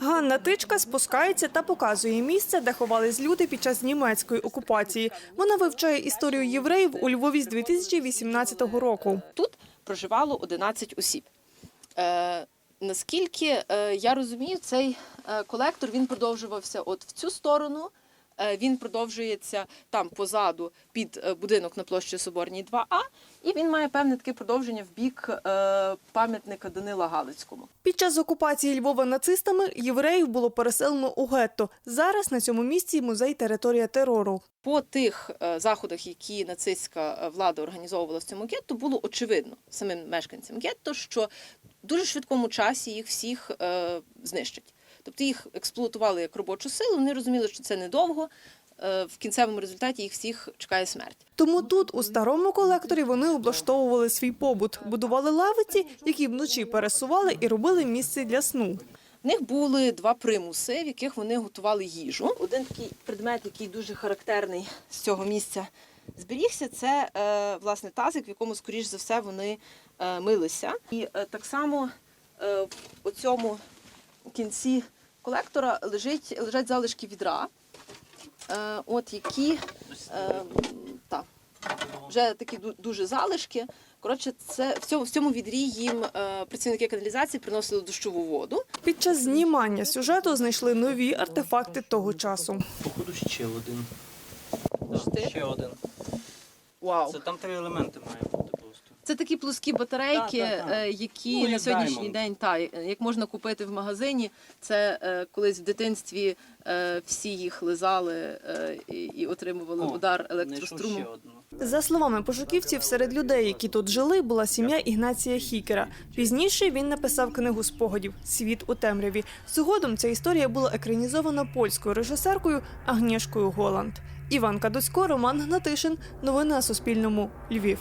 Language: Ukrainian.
Ганна Тичка спускається та показує місце, де ховались люди під час німецької окупації. Вона вивчає історію євреїв у Львові з 2018 року. Тут проживало 11 осіб. Е, наскільки е, я розумію, цей е, колектор він продовжувався от в цю сторону. Е, Він продовжується там позаду під е, будинок на площі Соборній 2А, і він має певне таке продовження в бік е, пам'ятника Данила Галицькому. Під час окупації Львова нацистами євреїв було переселено у гетто. Зараз на цьому місці музей територія терору. По тих заходах, які нацистська влада організовувала в цьому гетто, було очевидно самим мешканцям гетто, що в дуже швидкому часі їх всіх знищать. Тобто їх експлуатували як робочу силу, вони розуміли, що це недовго. е, В кінцевому результаті їх всіх чекає смерть. Тому тут, у старому колекторі, вони облаштовували свій побут, будували лавиці, які вночі пересували і робили місце для сну. В них були два примуси, в яких вони готували їжу. Один такий предмет, який дуже характерний з цього місця зберігся, це е, власне тазик, в якому, скоріш за все, вони е, милися. І так само в цьому кінці колектора лежить, лежать залишки відра, е, от які е, та, вже такі дуже залишки. Коротше, це в цьому, в цьому відрі їм е, працівники каналізації приносили дощову воду. Під час знімання сюжету знайшли нові артефакти того часу. Походу ще один. Да, ще один. Вау! Це там три елементи має. Це такі плоскі батарейки, е, які Ну, на сьогоднішній день та як можна купити в магазині. Це е, колись в дитинстві е, всі їх лизали е, і, отримували О, удар електроструму. За словами пошуківців, серед людей, які тут жили, була сім'я Ігнація Хікера. Пізніше він написав книгу спогадів Світ у темряві. Згодом ця історія була екранізована польською режисеркою Агнєшкою Голланд. Іван Кадоцько, Роман Гнатишин. Новини на Суспільному. Львів.